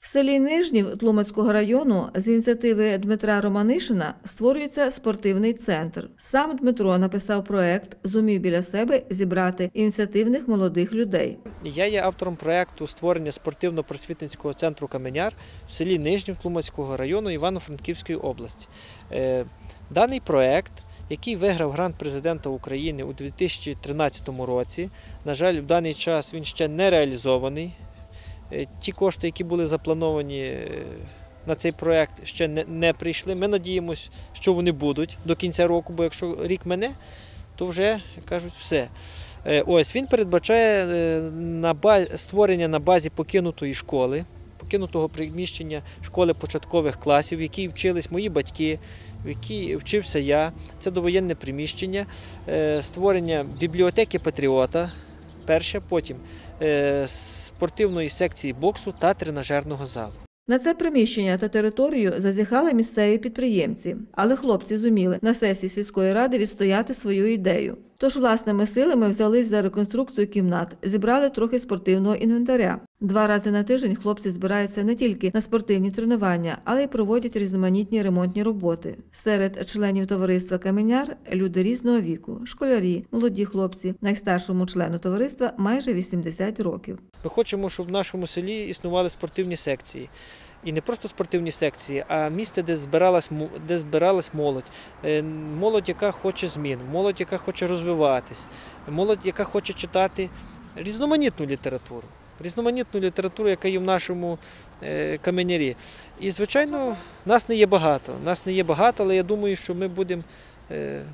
В селі Нижнів Тлумацького району з ініціативи Дмитра Романишина створюється спортивний центр. Сам Дмитро написав проект, зумів біля себе зібрати ініціативних молодих людей. Я є автором проєкту створення спортивно-просвітницького центру Каменяр в селі Нижнів Тлумацького району Івано-Франківської області. Е, Даний проєкт, який виграв грант президента України у 2013 році, на жаль, в даний час він ще не реалізований. Е, Ті кошти, які були заплановані е, на цей проєкт, ще не, прийшли. Ми надіємося, що вони будуть до кінця року, бо якщо рік мене, то вже, кажуть, все. Е, Ось він передбачає на ба- створення на базі покинутої школи, покинутого приміщення школи початкових класів, в якій вчились мої батьки, в якій вчився я. Це довоєнне приміщення, створення бібліотеки Патріота. Перше, потім е, спортивної секції боксу та тренажерного залу. На це приміщення та територію зазіхали місцеві підприємці, але хлопці зуміли на сесії сільської ради відстояти свою ідею. Тож власними силами взялись за реконструкцію кімнат, зібрали трохи спортивного інвентаря. Два рази на тиждень хлопці збираються не тільки на спортивні тренування, але й проводять різноманітні ремонтні роботи. Серед членів товариства Каменяр люди різного віку, школярі, молоді хлопці. Найстаршому члену товариства майже 80 років. Ми хочемо, щоб в нашому селі існували спортивні секції. І не просто спортивні секції, а місце, де збиралась, де збиралась молодь. Е, Молодь, яка хоче змін, молодь, яка хоче розвиватись, молодь, яка хоче читати різноманітну літературу. Різноманітну літературу, яка є в нашому е, каменярі. І, звичайно, нас не є багато. Нас не є багато, але я думаю, що ми будемо е,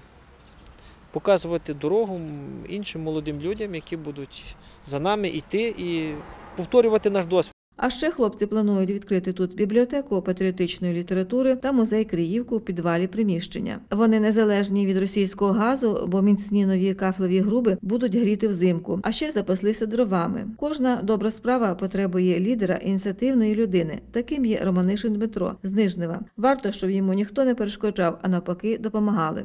показувати дорогу іншим молодим людям, які будуть за нами йти і повторювати наш досвід. А ще хлопці планують відкрити тут бібліотеку патріотичної літератури та музей Криївку у підвалі приміщення. Вони незалежні від російського газу, бо міцні нові кафлові груби будуть гріти взимку, а ще запаслися дровами. Кожна добра справа потребує лідера ініціативної людини. Таким є Романишин Дмитро з Нижнева. Варто, щоб йому ніхто не перешкоджав, а навпаки, допомагали.